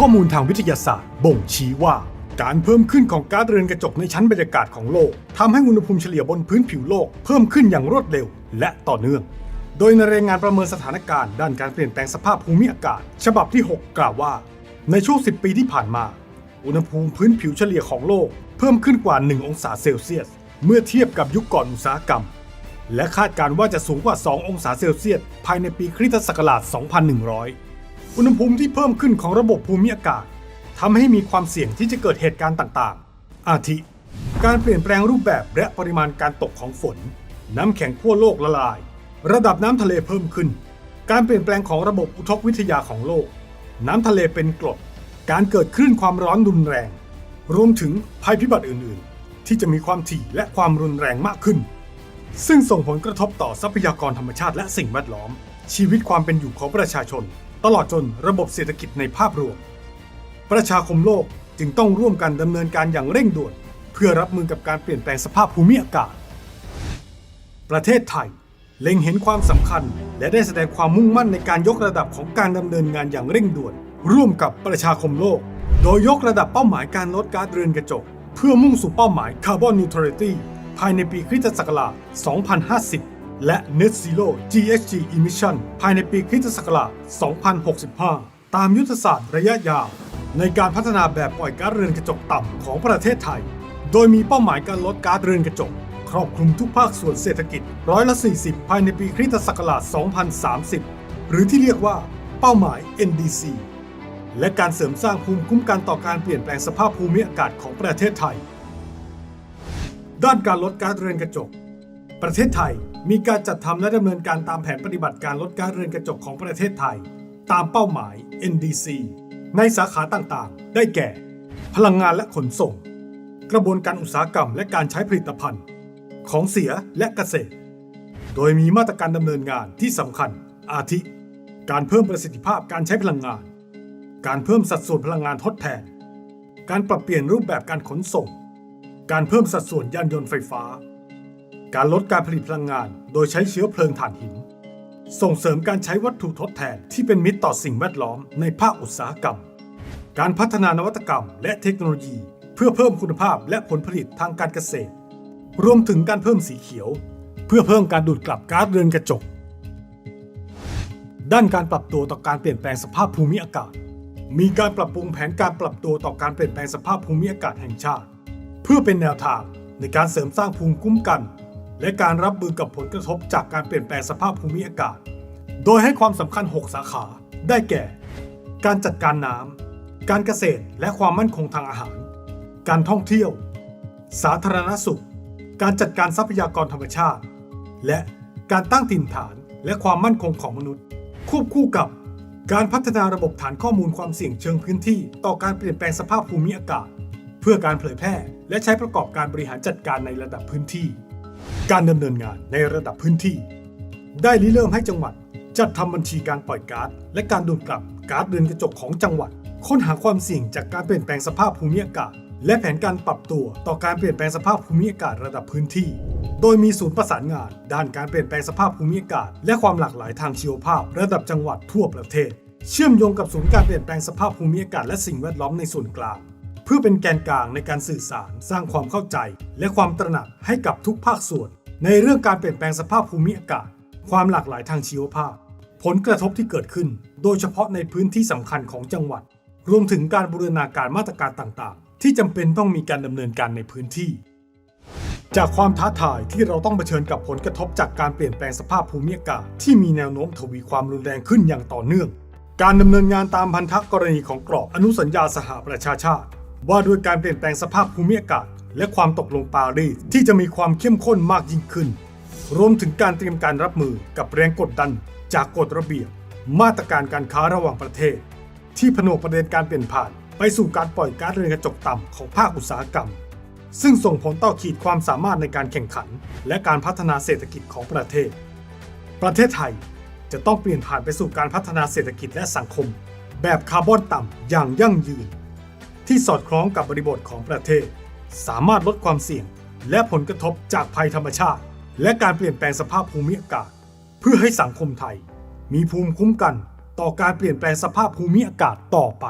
ข้อมูลทางวิทยาศาสตร์ บ่งชี้ว่า การเพิ่มขึ้นของก๊าซเรือนกระจกในชั้นบรรยากาศของโลกทำให้อุณหภูมิเฉลี่ยบนพื้นผิวโลกเพิ่มขึ้นอย่างรวดเร็ว และต่อเนื่อง โดยในรายงานประเมินสถานการณ์ ด้านการเปลี่ยนแปลงสภาพภูมิอากาศ ฉบับที่ 6 กล่าวว่า ในช่วง 10 ปีที่ผ่านมา อุณหภูมิพื้นผิวเฉลี่ยของโลก เพิ่มขึ้นกว่า 1 องศาเซลเซียส เมื่อเทียบกับยุคก่อนอุตสาหกรรม และคาดการณ์ว่าจะสูงกว่า 2 องศาเซลเซียส ภายในปีคริสตศักราช 2100 อุณหภูมิที่เพิ่มขึ้นของระบบภูมิอากาศทำให้มีความเสี่ยงที่จะเกิดเหตุการณ์ต่างๆ อาทิ การเปลี่ยนแปลงรูปแบบและปริมาณการตกของฝน น้ำแข็งขั้วโลกละลาย ระดับน้ำทะเลเพิ่มขึ้น การเปลี่ยนแปลงของระบบอุทกวิทยาของโลก น้ำทะเลเป็นกรด การเกิดคลื่นความร้อนรุนแรง รวมถึงภัยพิบัติอื่นๆ ที่จะมีความถี่และความรุนแรงมากขึ้น ซึ่งส่งผลกระทบต่อทรัพยากรธรรมชาติและสิ่งแวดล้อม ชีวิตความเป็นอยู่ของประชาชน ตลอดจนระบบเศรษฐกิจในภาพรวม ประชาคมโลกจึงต้องร่วมกันดำเนินการอย่างเร่งด่วน เพื่อรับมือกับการเปลี่ยนแปลงสภาพภูมิอากาศ ประเทศไทย เล็งเห็นความสำคัญ และได้แสดงความมุ่งมั่นในการยกระดับของการดำเนินงานอย่างเร่งด่วน ร่วมกับประชาคมโลก โดยยกระดับเป้าหมายการลดก๊าซเรือนกระจก เพื่อมุ่งสู่เป้าหมายคาร์บอนนิวทรัลิตี้ภายในปีคริสตศักราช 2050 และ Net Zero GHG Emission ภายในปีคริสตศักราช 2065 ตามยุทธศาสตร์ระยะยาว ในการพัฒนาแบบปล่อยก๊าซเรือนกระจกต่ำของประเทศไทย โดยมีเป้าหมายการลดก๊าซเรือนกระจก ครอบคลุมทุกภาคส่วนเศรษฐกิจร้อยละ 40 ภายในปีคริสตศักราช 2030 หรือที่เรียกว่าเป้าหมาย NDC และการเสริมสร้างภูมิคุ้มกันต่อการเปลี่ยนแปลงสภาพภูมิอากาศของประเทศไทย ด้านการลดก๊าซเรือนกระจก ประเทศไทยมีการจัดทำและดำเนินการตามแผนปฏิบัติการลดกาซเรือนกระจกของประเทศไทย ตามเป้าหมาย NDC ในสาขาต่างๆ ได้แก่ พลังงานและขนส่ง กระบวนการอุตสาหกรรมและการใช้ผลิตภัณฑ์ ของเสียและเกษตร โดยมีมาตรการดำเนินงานที่สำคัญ อาทิ การเพิ่มประสิทธิภาพการใช้พลังงาน การเพิ่มสัดส่วนพลังงานทดแทน การปรับเปลี่ยนรูปแบบการขนส่ง การเพิ่มสัดส่วนยานยนต์ไฟฟ้า การลดการผลิตพลังงาน โดยใช้เชื้อเพลิงถ่านหิน ส่งเสริมการใช้วัตถุทดแทนที่เป็นมิตรต่อสิ่งแวดล้อมในภาคอุตสาหกรรม การพัฒนานวัตกรรม และเทคโนโลยี เพื่อเพิ่มคุณภาพและผลผลิตทางการเกษตร รวมถึงการเพิ่มสีเขียว เพื่อเพิ่มการดูดกลับก๊าซเรือนกระจก ด้านการปรับตัวต่อการเปลี่ยนแปลงสภาพภูมิอากาศ มีการปรับปรุงแผนการปรับตัวต่อการเปลี่ยนแปลงสภาพภูมิอากาศแห่งชาติ เพื่อเป็นแนวทางในการเสริมสร้างภูมิคุ้มกัน และการรับมือกับผลกระทบจากการเปลี่ยนแปลงสภาพภูมิอากาศ โดยให้ความสำคัญ 6 สาขา ได้แก่ การจัดการน้ำ การเกษตรและความมั่นคงทางอาหาร การท่องเที่ยว สาธารณสุข การจัดการทรัพยากรธรรมชาติ และการตั้งถิ่นฐานและความมั่นคงของมนุษย์ ควบคู่กับ การพัฒนาระบบฐานข้อมูลความเสี่ยงเชิงพื้นที่ ต่อการเปลี่ยนแปลงสภาพภูมิอากาศ เพื่อการเผยแพร่ และใช้ประกอบการบริหารจัดการในระดับพื้นที่ การดำเนินงานในระดับพื้นที่ ได้ริเริ่มให้จังหวัด จัดทำบัญชีการปล่อยก๊าซและการดูดกลับก๊าซเรือนกระจกของจังหวัด ค้นหาความเสี่ยงจากการเปลี่ยนแปลงสภาพภูมิอากาศ และแผนการปรับตัวต่อการเปลี่ยนแปลงสภาพภูมิอากาศระดับพื้นที่ โดยมีศูนย์ประสานงาน ด้านการเปลี่ยนแปลงสภาพภูมิอากาศ และความหลากหลายทางชีวภาพ ระดับจังหวัดทั่วประเทศ เชื่อมโยงกับศูนย์การเปลี่ยนแปลงสภาพภูมิอากาศและสิ่งแวดล้อมในส่วนกลาง เพื่อเป็นแกนกลางในการสื่อสารสร้างความเข้าใจ และความตระหนักให้กับทุกภาคส่วน ในเรื่องการเปลี่ยนแปลงสภาพภูมิอากาศ ความหลากหลายทางชีวภาพ ผลกระทบที่เกิดขึ้น โดยเฉพาะในพื้นที่สำคัญของจังหวัด รวมถึงการบูรณาการมาตรการต่างๆ ที่จำเป็นต้องมีการดำเนินการในพื้นที่ จากความท้าทายที่เราต้องเผชิญกับผลกระทบจากการเปลี่ยนแปลงสภาพภูมิอากาศที่มีแนวโน้มทวีความรุนแรงขึ้นอย่างต่อเนื่อง การดำเนินงานตามพันธกรณีของกรอบอนุสัญญาสหประชาชาติ ว่าด้วยการเปลี่ยนแปลงสภาพภูมิอากาศ และความตกลงปารีสที่จะมีความเข้มข้นมากยิ่งขึ้น รวมถึงการเตรียมการรับมือกับแรงกดดัน จากกฎระเบียบ มาตรการการค้าระหว่างประเทศ ที่ผนวกประเด็นการเปลี่ยนผ่าน ไปสู่การปล่อยก๊าซเรือนกระจกต่ำของภาคอุตสาหกรรม ซึ่งส่งผลต่อขีดความสามารถในการแข่งขัน และการพัฒนาเศรษฐกิจของประเทศ ประเทศไทยจะต้องเปลี่ยนผ่านไปสู่การพัฒนาเศรษฐกิจและสังคม แบบคาร์บอนต่ำอย่างยั่งยืน ที่สอดคล้องกับบริบทของประเทศ สามารถลดความเสี่ยง และผลกระทบจากภัยธรรมชาติ และการเปลี่ยนแปลงสภาพภูมิอากาศ เพื่อให้สังคมไทย มีภูมิคุ้มกันต่อการเปลี่ยนแปลงสภาพภูมิอากาศต่อไป